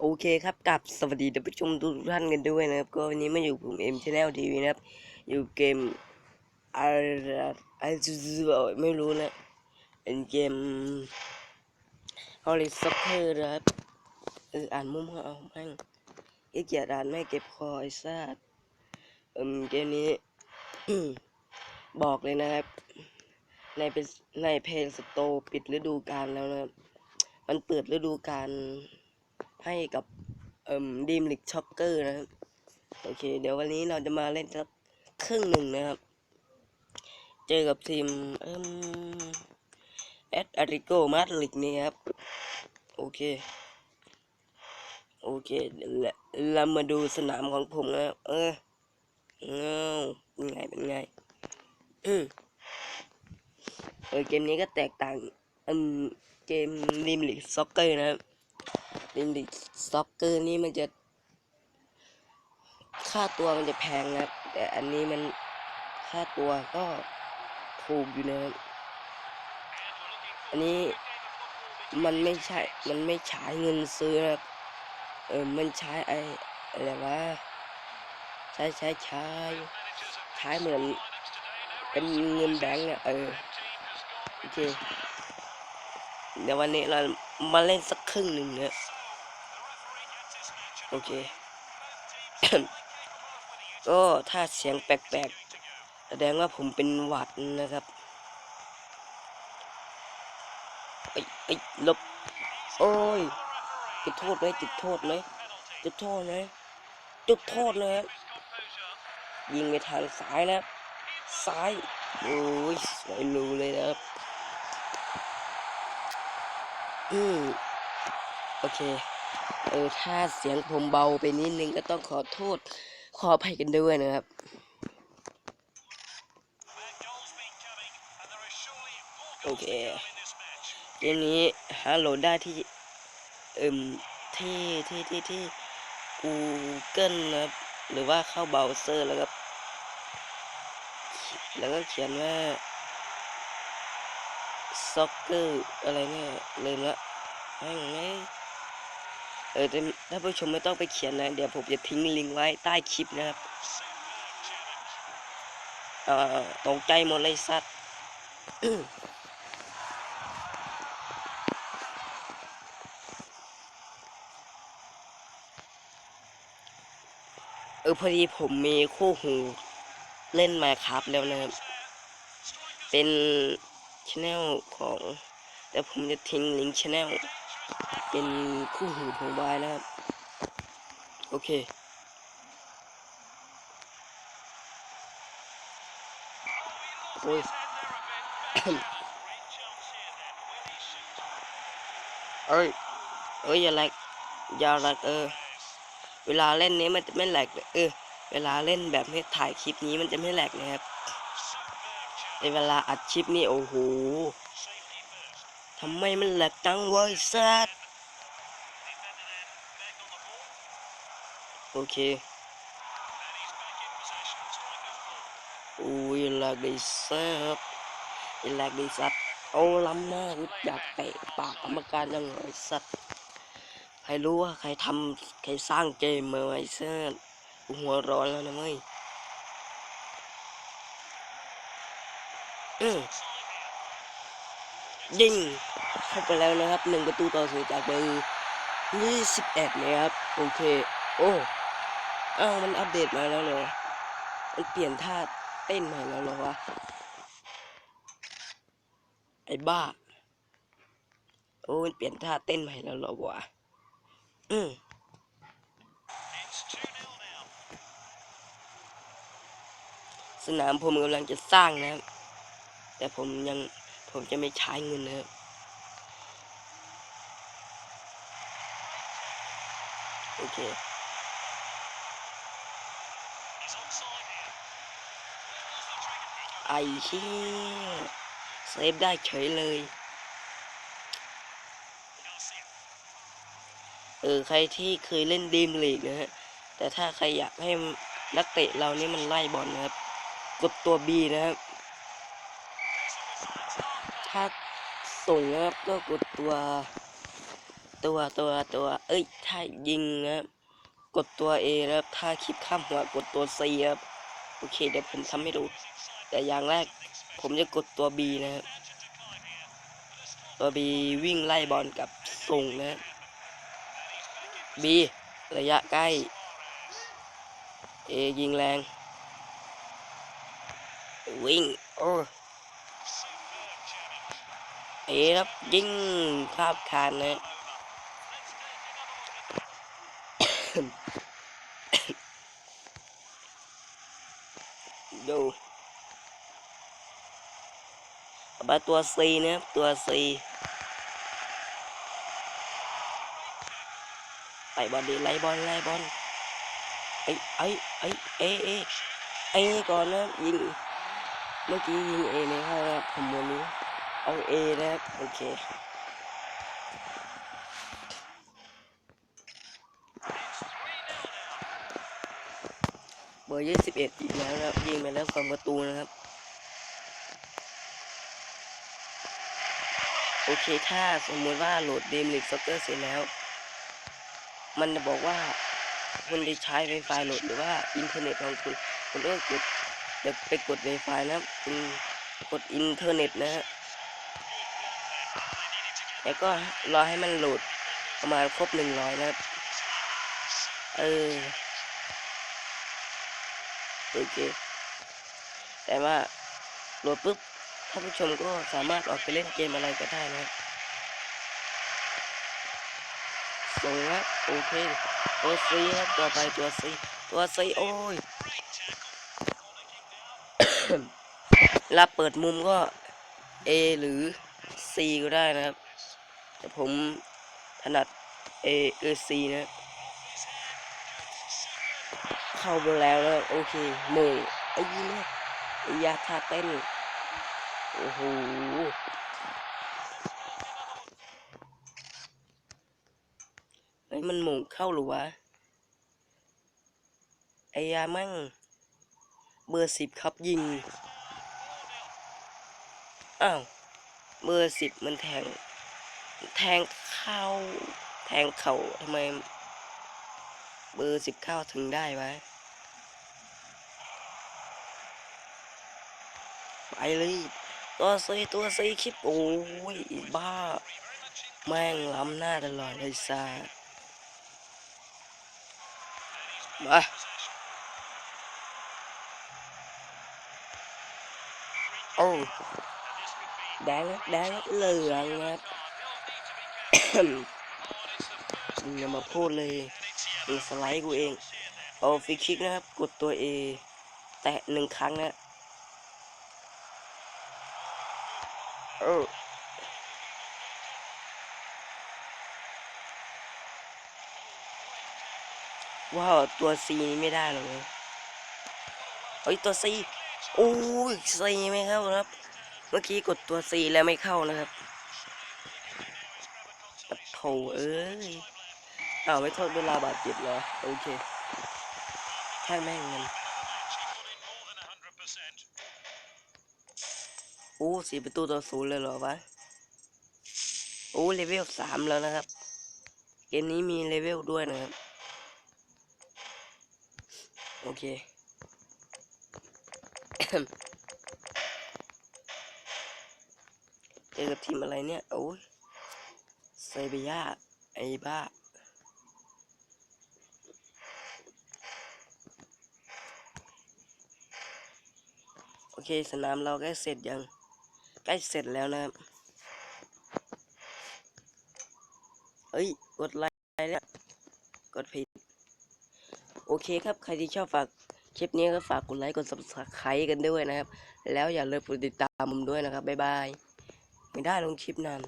โอเคครับกับสวัสดีท่านผู้ชมทุกท่านกันด้วยนะครับ ก็วันนี้มาอยู่ผมเอ็มชแนลทีวีนะครับ อยู่เกมอะไรอะไรไม่รู้นะเป็นเกมฮอลลีซ็อกเกอร์นะครับอ่านมุมเอาแม่งไอ้เกียรอ่านไม่เก็บคอไอ้ซาดเอมเกมนี้ บอกเลยนะครับ ในเป็นในเพลสโตปิดฤดูกาลแล้วนะครับ มันเปิดฤดูกาล ให้กับเอ่มดีมลิกช็อกเกอร์นะครับโอเค เดี๋ยววันนี้เราจะมาเล่นสักครึ่งหนึ่งนะครับ เจอกับทีมเอ่มแอตอาริโกมาดริดนี่ครับ โอเค โอเคเดี๋ยวเรามาดูสนามของผมนะครับเออเงาเป็นไงเป็นไงอืมเออเกมนี้ก็แตกต่างอืมเกมริมลิกซ็อกเกอร์นะครับ ริมลิกซ็อกเกอร์นี่มันจะ ค่าตัวมันจะแพงนะแต่อันนี้มันค่าตัวก็ถูกอยู่นะครับอันนี้มันไม่ใช่ มันไม่ใช้เงินซื้อนะเออ มันใช้ไออะไรวะ ใช้ใช้ใช้ใช้เหมือนเป็นเงินแบงก์อะเออ โอเค เดี๋ยววันนี้เรามาเล่นสักครึ่งหนึ่งเนี่ย โอเค ก็ถ้าเสียงแปลกๆ แสดงว่าผมเป็นหวัดนะครับไอ้ไอ้ลบ โอ้ยจุดโทษไหมจุดโทษไหมจุดโทษไหมจุดโทษเลยครับยิงไปทางซ้ายนะครับซ้าย โอ้ยสวยรูเลยนะครับ อืมโอเค เออถ้าเสียงผมเบาไปนิดนึงก็ต้องขอโทษ ขออภัยกันด้วยนะครับโอเคเกมนี้หาโหลดได้ที่เอิมที่ที่ที่ที่ Google นะครับหรือว่าเข้าเบราว์เซอร์แล้วก็แล้วก็เขียนว่า soccer อร์อะไรเนี่ยลืมละไม่ไม่ เออแต่ถ้าผู้ชมไม่ต้องไปเขียนนะ เดี๋ยวผมจะทิ้งลิงก์ไว้ใต้คลิปนะครับเอ่อตกใจหมดเลยสัตว์เออพอดีผมมีคู่หูเล่นมาครับแล้วนะครับ เป็นช anel ของ แต่ผมจะทิ้งลิงก์ช anel เป็นคู่หูของบายนะครับ โอเค โอ้ยเอ้ยเอ้ยอย่าแหลกอย่าแหลกเออ เวลาเล่นนี้มันจะไม่แหลกเลยเออ เวลาเล่นแบบนี้ถ่ายคลิปนี้มันจะไม่แหลกนะครับในเวลาอัดคลิปนี้โอ้โห ทำไมมันแหลกจังเว้ยสัสโอเคโอ้ยแหลกดิสัสแหลกดิสัสเอาล้ำหน้ากูอยากเตะปากกรรมการยังไงสัสใครรู้ว่าใครทำใครสร้างเกมมาไว้สื้อกูหัวร้อนแล้วนะเว้ยอืม ยิงเข้าไปแล้วนะครับหนึ่งประตูต่อศูนย์จากเบอร์ยี่สิบเอ็ดนะครับโอเค โอ้อ้าวมันอัปเดตมาแล้วเหรอมันเปลี่ยนท่าเต้นใหม่แล้วเหรอวะไอ้บ้า โอ้มันเปลี่ยนท่าเต้นใหม่แล้วเหรอวะอืมสนามผมกำลังจะสร้างนะครับแต่ผมยัง ผมจะไม่ใช้เงินนะครับโอเคไอ้เชี่ยเซฟได้เฉยเลย เออ ใครที่เคยเล่นดีมลีกนะฮะ แต่ถ้าใครอยากให้นักเตะเรานี่มันไล่บอลนะครับ กดตัว B นะครับ ถ้าส่งนะครับก็กดตัว ตัวตัวตัว เอ้ยถ้ายิงนะครับกดตัว A นะครับถ้าคลิปข้ามหัวกดตัว C ครับโอเคเดี๋ยวผมทำให้ดู แต่อย่างแรกผมจะกดตัว B นะครับตัว B วิ่งไล่บอลกับส่งนะบ B ระยะใกล้ A ยิงแรง วิ่งโอ้ เอครับยิงคาบคานนะดูต่อไปตัว C นะครับ ตัว C ไล่บอลดีไล่บอลไล่บอลไอ้ไอ้ไอ้เอเอไอ้ก่อนนะยิงเมื่อกี้ยิงเอไม่เข้าครับผมวันนี้ เอาเอนะครับ โอเคเบอร์ยี่สิบเอ็ดอีกแล้วนะครับ ยิงไปแล้วสองประตูนะครับ โอเค ถ้าสมมติว่าโหลดเดมลิกซ็อกเกอร์เสร็จแล้ว มันจะบอกว่าคุณได้ใช้ไวไฟโหลดหรือว่าอินเทอร์เน็ตของคุณคุณต้องกดเดบไปกดไวไฟนะครับคุณกดอินเทอร์เน็ตนะฮะ แล้วก็รอให้มันโหลดประมาณครบหนึ่งร้อยนะครับเออโอเคแต่ว่าโหลดปุ๊บท่านผู้ชมก็สามารถออกไปเล่นเกมอะไรก็ได้นะครับส่งครับโอเคตัวซีครับต่อไปตัวซีตัวซีโอ้ยรับเปิดมุมก็ A หรือ C ก็ได้นะครับ แต่ผมถนัด A เออ C นะ เข้าไปแล้วนะโอเคโมงไอ้ยี่เนี่ยไอ้ยาท่าเต้น โอ้โหไอ้มันหมงเข้าหรือวะ ไอ้ยามั่ง เบอร์สิบครับยิง อ้าว เบอร์สิบมันแทง แทงเข้า แทงเข่าทำไม เบอร์สิบเข้าถึงได้วะไปเลยตัวซีตัวซีคลิปโอ้ยบ้า แม่งล้ำหน้าตลอดเลยซามาโอ้แดงแดงเหลืองครับ มึงอย่ามาพูดเลยมึงสไลด์กูเอง เอาฟรีคิกนะครับ กดตัว A แตะหนึ่งครั้งนะเออว้าวตัว C นี่ไม่ได้หรอกนะเฮ้ยตัว C โอ้ย C ไม่เข้าครับ เมื่อกี้กดตัว C แล้วไม่เข้านะครับ เอ้ยอ้าวไม่โทษเวลาบาดเจ็บเหรอ โอเคแค่แม่งเงินโอ้สี่ประตูต่อศูนย์เลยเหรอวะ โอ้เลเวลสามแล้วนะครับ เกมนี้มีเลเวลด้วยนะครับ โอเค เจอกับทีมอะไรเนี่ย โอ้ย เบียาไอ้บ้าโอเคสนามเราใกล้เสร็จยังใกล้เสร็จแล้วนะครับเฮ้ยกดไลค์แล้วกดผิด โอเคครับ ใครที่ชอบฝากคลิปนี้ก็ฝากกดไลค์กด subscribe กันด้วยนะครับ แล้วอย่าลืมกดติดตามผมด้วยนะครับ บ๊ายบาย ไม่ได้ลงคลิปนาน